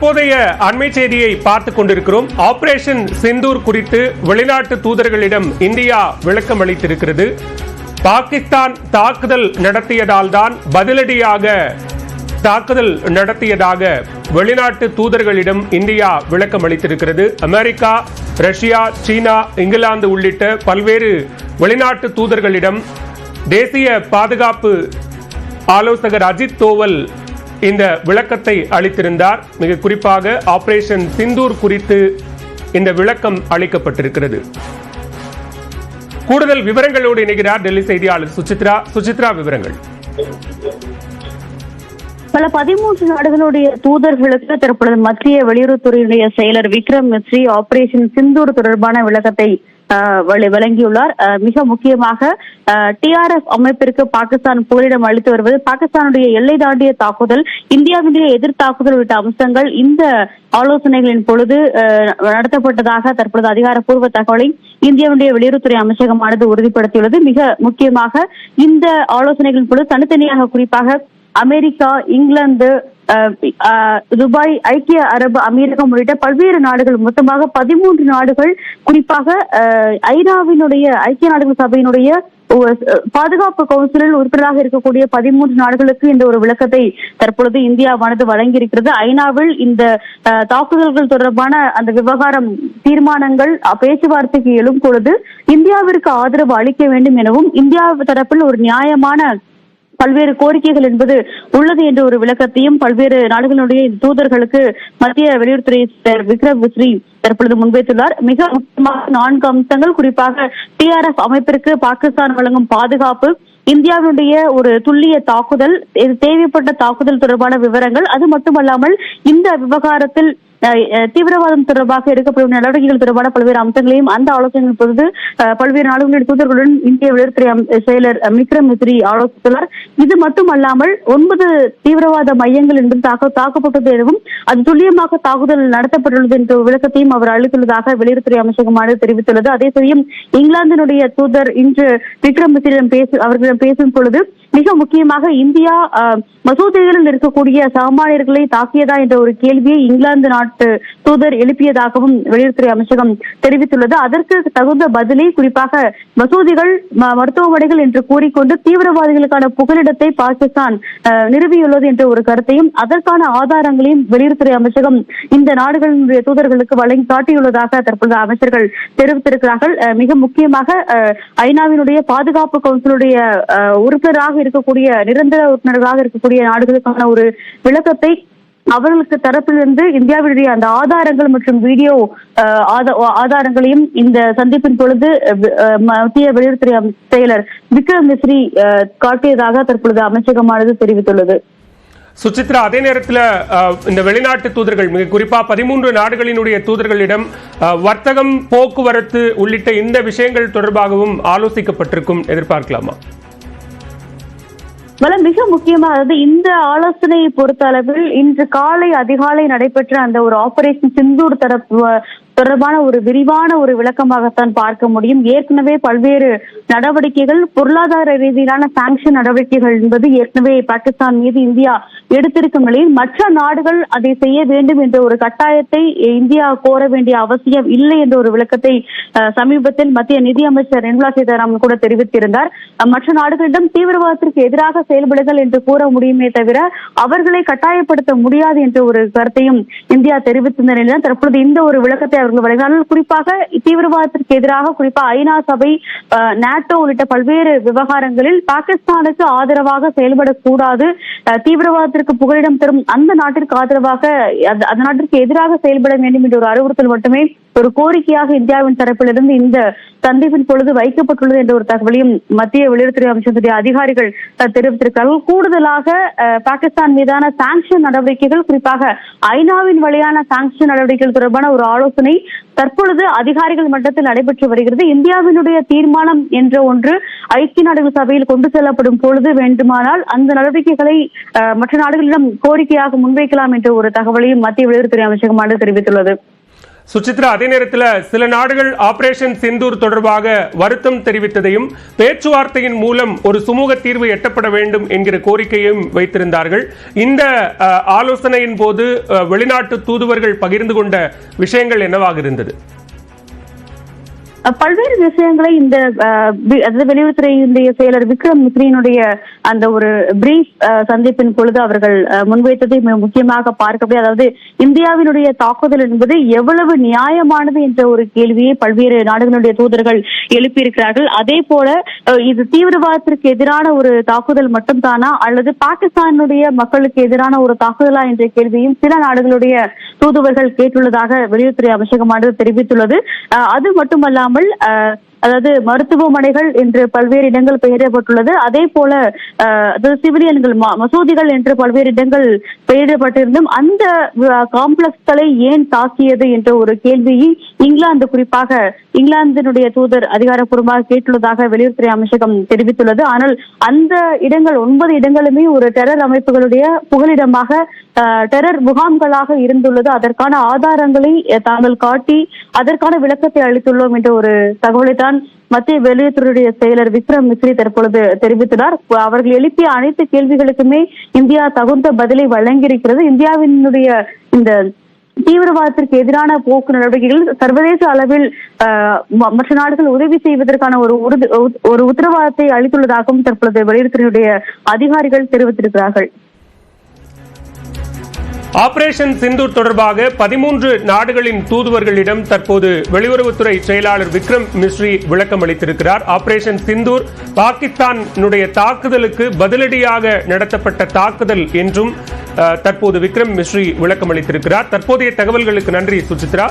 தற்போதைய அண்மை செய்தியை பார்த்துக் கொண்டிருக்கிறோம். ஆபரேஷன் சிந்தூர் குறித்து வெளிநாட்டு தூதர்களிடம் இந்தியா விளக்கம் அளித்திருக்கிறது. பாகிஸ்தான் தாக்குதல் நடத்தியதால் தான் பதிலடியாக தாக்குதல் நடத்தியதாக வெளிநாட்டு தூதர்களிடம் இந்தியா விளக்கம் அளித்திருக்கிறது. அமெரிக்கா ரஷ்யா சீனா இங்கிலாந்து உள்ளிட்ட பல்வேறு வெளிநாட்டு தூதர்களிடம் தேசிய பாதுகாப்பு ஆலோசகர் அஜித் தோவல் இந்த விளக்கத்தை அளித்திருந்தார். மிக குறிப்பாக ஆபரேஷன் சிந்தூர் குறித்து இந்த விளக்கம் அளிக்கப்பட்டிருக்கிறது. கூடுதல் விவரங்களோடு இணைகிறார் டெல்லி செய்தியாளர் சுசித்ரா. சுசித்ரா விவரங்கள். பல பதிமூன்று நாடுகளுடைய தூதர்களுக்கு தற்பொழுது மத்திய வெளியுறவுத்துறையினுடைய செயலர் விக்ரம் மிஸ்ரி ஆபரேஷன் சிந்தூர் தொடர்பான விளக்கத்தை வழங்கியுள்ளார். மிக முக்கியமாக டிஆர்எஃப் அமைப்பிற்கு பாகிஸ்தான் போரிடம் அளித்து வருவது பாகிஸ்தானுடைய எல்லை தாண்டிய தாக்குதல் இந்தியாவினுடைய எதிர் தாக்குதல் உள்ளிட்ட அம்சங்கள் இந்த ஆலோசனைகளின் பொழுது நடத்தப்பட்டதாக தற்பொழுது அதிகாரப்பூர்வ தகவலை இந்தியாவுடைய வெளியுறவுத்துறை அமைச்சகமானது உறுதிப்படுத்தியுள்ளது. மிக முக்கியமாக இந்த ஆலோசனைகளின் பொழுது தனித்தனியாக குறிப்பாக அமெரிக்கா இங்கிலாந்து துபாய் ஐக்கிய அரபு அமீரகம் உள்ளிட்ட பல்வேறு நாடுகள் மொத்தமாக பதிமூன்று நாடுகள் குறிப்பாக ஐநாவினுடைய ஐக்கிய நாடுகள் சபையினுடைய பாதுகாப்பு கவுன்சிலில் உறுப்பினராக இருக்கக்கூடிய பதிமூன்று நாடுகளுக்கு இந்த ஒரு விளக்கத்தை தற்பொழுது இந்தியாவானது வழங்கியிருக்கிறது. ஐநாவில் இந்த தாக்குதல்கள் தொடர்பான அந்த விவகாரம் தீர்மானங்கள் பேச்சுவார்த்தைக்கு எழும் பொழுது இந்தியாவிற்கு ஆதரவு அளிக்க வேண்டும் எனவும் இந்தியா தரப்பில் ஒரு நியாயமான பல்வேறு கோரிக்கைகள் என்பது உள்ளது என்ற ஒரு விளக்கத்தையும் பல்வேறு நாடுகளுடைய தூதர்களுக்கு மத்திய வெளியுறவுத்துறை விக்ரம் மிஸ்ரி தற்பொழுது முன்வைத்துள்ளார். மிக முக்கியமாக நான்கு அம்சங்கள் குறிப்பாக டிஆர்எஃப் அமைப்பிற்கு பாகிஸ்தான் வழங்கும் பாதுகாப்பு இந்தியாவினுடைய ஒரு துல்லிய தாக்குதல் தேவைப்பட்ட தாக்குதல் தொடர்பான விவரங்கள் அது மட்டுமல்லாமல் இந்த விவகாரத்தில் தீவிரவாதம் தொடர்பாக எடுக்கப்படும் நடவடிக்கைகள் தொடர்பான பல்வேறு அம்சங்களையும் அந்த ஆலோசனைகள் பொழுது பல்வேறு நாடுகளின் தூதர்களுடன் இந்திய வெளியுறவுத்துறை செயலர் விக்ரம் மிஸ்ரி ஆலோசித்துள்ளார். இது மட்டுமல்லாமல் ஒன்பது தீவிரவாத மையங்கள் என்பது தாக்க தாக்கப்பட்டது எனவும் அது துல்லியமாக தாக்குதல் நடத்தப்பட்டுள்ளது என்ற விளக்கத்தையும் அவர் அளித்துள்ளதாக வெளியுறவுத்துறை அமைச்சகமானது தெரிவித்துள்ளது. அதே சமயம் இங்கிலாந்தினுடைய தூதர் இன்று விக்ரம் மிஸ்ரியிடம் பேசு அவர்களிடம் பேசும் பொழுது மிக முக்கியமாக இந்தியா மசூதிகளில் இருக்கக்கூடிய சாமானியர்களை தாக்கியதா என்ற ஒரு கேள்வியை இங்கிலாந்து நாட்டு தூதர் எழுப்பியதாகவும் வெளியுறவுத்துறை அமைச்சகம் தெரிவித்துள்ளது. அதற்கு தகுந்த பதிலை குறிப்பாக மசூதிகள் மருத்துவமனைகள் என்று கூறிக்கொண்டு தீவிரவாதிகளுக்கான புகலிடத்தை பாகிஸ்தான் நிறுவியுள்ளது என்ற ஒரு கருத்தையும் அதற்கான ஆதாரங்களையும் வெளியுறவுத்துறை அமைச்சகம் இந்த நாடுகளினுடைய தூதர்களுக்கு வழங்கி காட்டியுள்ளதாக தற்போது அமைச்சர்கள் தெரிவித்திருக்கிறார்கள். மிக முக்கியமாக ஐநாவினுடைய பாதுகாப்பு கவுன்சிலுடைய உறுப்பினராக இருக்கக்கூடிய நிரந்தர உறுப்பினர்களாக இருக்கக்கூடிய நாடுகளுக்கான ஒரு விளக்கத்தை அவர்களுக்கு தரப்பிலிருந்து இந்தியாவினுடைய அந்த ஆதாரங்கள் மற்றும் வீடியோ ஆதாரங்களையும் இந்த சந்திப்பின் பொழுது மத்திய வெளியுறவுத்துறை செயலர் விக்ரம் மிஸ்ரி காட்டியதாக தற்பொழுது அமைச்சகமானது தெரிவித்துள்ளது. சுசித்ரா அதே நேரத்தில் இந்த வெளிநாட்டு தூதர்கள் மிக குறிப்பாக பதிமூன்று நாடுகளினுடைய தூதர்களிடம் வர்த்தகம் போக்குவரத்து உள்ளிட்ட இந்த விஷயங்கள் தொடர்பாகவும் ஆலோசிக்கப்பட்டிருக்கும். எதிர்பார்க்கலாமா? மேலும் மிக முக்கியமா அதாவது இந்த ஆலோசனையை பொறுத்த அளவில் இன்று காலை அதிகாலை நடைபெற்ற அந்த ஒரு ஆபரேஷன் சிந்தூர் தரப்பு தொடர்பான ஒரு விரிவான ஒரு விளக்கமாகத்தான் பார்க்க முடியும். ஏற்கனவே பல்வேறு நடவடிக்கைகள் பொருளாதார ரீதியிலான சாங்ஷன் நடவடிக்கைகள் என்பது ஏற்கனவே பாகிஸ்தான் மீது இந்தியா எடுத்திருக்கும் நிலையில் மற்ற நாடுகள் அதை செய்ய வேண்டும் என்ற ஒரு கட்டாயத்தை இந்தியா கோர வேண்டிய அவசியம் இல்லை என்ற ஒரு விளக்கத்தை சமீபத்தில் மத்திய நிதியமைச்சர் நிர்மலா சீதாராமன் கூட தெரிவித்திருந்தார். மற்ற நாடுகளிடம் தீவிரவாதத்திற்கு எதிராக செயல்படுங்கள் என்று கூற முடியுமே தவிர அவர்களை கட்டாயப்படுத்த முடியாது என்ற ஒரு கருத்தையும் இந்தியா தெரிவித்திருந்த நிலையில் தற்பொழுது இந்த ஒரு விளக்கத்தை அவர் அவர்கள் வழங்கினார்கள் குறிப்பாக தீவிரவாதத்திற்கு எதிராக குறிப்பாக ஐநா சபை நாட்டோ உள்ளிட்ட பல்வேறு விவகாரங்களில் பாகிஸ்தானுக்கு ஆதரவாக செயல்படக்கூடாது. தீவிரவாதத்திற்கு புகலிடம் தரும் அந்த நாட்டிற்கு ஆதரவாக அந்த நாட்டிற்கு எதிராக செயல்பட வேண்டும் என்ற ஒரு அறிவுறுத்தல் மட்டுமே ஒரு கோரிக்கையாக இந்தியாவின் தரப்பிலிருந்து இந்த சந்திப்பின் பொழுது வைக்கப்பட்டுள்ளது என்ற ஒரு தகவலையும் மத்திய வெளியுறவுத்துறை அமைச்சகத்துடைய அதிகாரிகள் தெரிவித்திருக்கிறார்கள். கூடுதலாக பாகிஸ்தான் மீதான சாங்ஷன் நடவடிக்கைகள் குறிப்பாக ஐநாவின் வழியான சாங்ஷன் நடவடிக்கைகள் தொடர்பான ஒரு ஆலோசனை தற்பொழுது அதிகாரிகள் மட்டத்தில் நடைபெற்று வருகிறது. இந்தியாவினுடைய தீர்மானம் என்ற ஒன்று ஐக்கிய நாடுகள் சபையில் கொண்டு செல்லப்படும் பொழுது வேண்டுமானால் அந்த நடவடிக்கைகளை மற்ற நாடுகளிடம் கோரிக்கையாக முன்வைக்கலாம் என்ற ஒரு தகவலையும் மத்திய வெளியுறவுத்துறை அமைச்சகமானது தெரிவித்துள்ளது. சுசித்ரா அதே நேரத்தில் சில நாடுகள் ஆபரேஷன் சிந்தூர் தொடர்பாக வருத்தம் தெரிவித்ததையும் பேச்சுவார்த்தையின் மூலம் ஒரு சுமூக தீர்வு எட்டப்பட வேண்டும் என்கிற கோரிக்கையும் வைத்திருந்தார்கள். இந்த ஆலோசனையின் போது வெளிநாட்டு தூதுவர்கள் பகிர்ந்து கொண்ட விஷயங்கள் என்னவாக இருந்தது? பல்வேறு விஷயங்களை இந்த அதாவது வெளியுறவுத்துறையினுடைய செயலர் விக்ரம் மித்ரியினுடைய அந்த ஒரு பிரீஃப் சந்திப்பின் பொழுது அவர்கள் முன்வைத்ததை முக்கியமாக பார்க்கவே அதாவது இந்தியாவினுடைய தாக்குதல் என்பது எவ்வளவு நியாயமானது என்ற ஒரு கேள்வியை பல்வேறு நாடுகளுடைய தூதர்கள் எழுப்பியிருக்கிறார்கள். அதே போல இது தீவிரவாதத்திற்கு எதிரான ஒரு தாக்குதல் மட்டும்தானா அல்லது பாகிஸ்தானுடைய மக்களுக்கு எதிரான ஒரு தாக்குதலா என்ற கேள்வியும் சில நாடுகளுடைய தூதுவர்கள் கேட்டுள்ளதாக வெளியுறவுத்துறை அமைச்சகமானது தெரிவித்துள்ளது. அஹ், அது மட்டுமல்லாமல் அஹ், அதாவது மருத்துவமனைகள் என்று பல்வேறு இடங்கள் பெயரிடப்பட்டுள்ளது. அதே போல அதாவது சிவிலியன்கள் மசூதிகள் என்று பல்வேறு இடங்கள் பெயரிடப்பட்டிருந்தும் அந்த காம்ப்ளெக்ஸ்களை ஏன் தாக்கியது என்ற ஒரு கேள்வியை இங்கிலாந்து குறிப்பாக இங்கிலாந்தினுடைய தூதர் அதிகாரப்பூர்வமாக கேட்டுள்ளதாக வெளியுறவுத்துறை அமைச்சகம் தெரிவித்துள்ளது. ஆனால் அந்த இடங்கள் ஒன்பது இடங்களுமே ஒரு டெரர் அமைப்புகளுடைய புகலிடமாக டெரர் முகாம்களாக இருந்துள்ளது. அதற்கான ஆதாரங்களை தாங்கள் காட்டி அதற்கான விளக்கத்தை அளித்துள்ளோம் என்ற ஒரு தகவலை தான் தான் மத்திய வெளியுறவுத்துறையுடைய செயலர் விக்ரம் மிஸ்ரி தற்பொழுது தெரிவித்துள்ளார். அவர்கள் எழுப்பிய அனைத்து கேள்விகளுக்குமே இந்தியா தகுந்த பதிலை வழங்கியிருக்கிறது. இந்தியாவினுடைய இந்த தீவிரவாதத்திற்கு எதிரான போக்கு நடவடிக்கைகள் சர்வதேச அளவில் மற்ற நாடுகள் உதவி செய்வதற்கான ஒரு ஒரு உத்தரவாதத்தை அளித்துள்ளதாகவும் தற்பொழுது வெளியுறவுத்துறையுடைய அதிகாரிகள் தெரிவித்திருக்கிறார்கள். ஆபரேஷன் சிந்தூர் தொடர்பாக பதிமூன்று நாடுகளின் தூதுவர்களிடம் தற்போது வெளியுறவுத்துறை செயலாளர் விக்ரம் மிஸ்ரி விளக்கம் அளித்திருக்கிறார். ஆபரேஷன் சிந்தூர் பாகிஸ்தானுடைய தாக்குதலுக்கு பதிலடியாக நடத்தப்பட்ட தாக்குதல் என்றும் தற்போது விக்ரம் மிஸ்ரி விளக்கம் அளித்திருக்கிறார். தற்போதைய தகவல்களுக்கு நன்றி சுசித்ரா.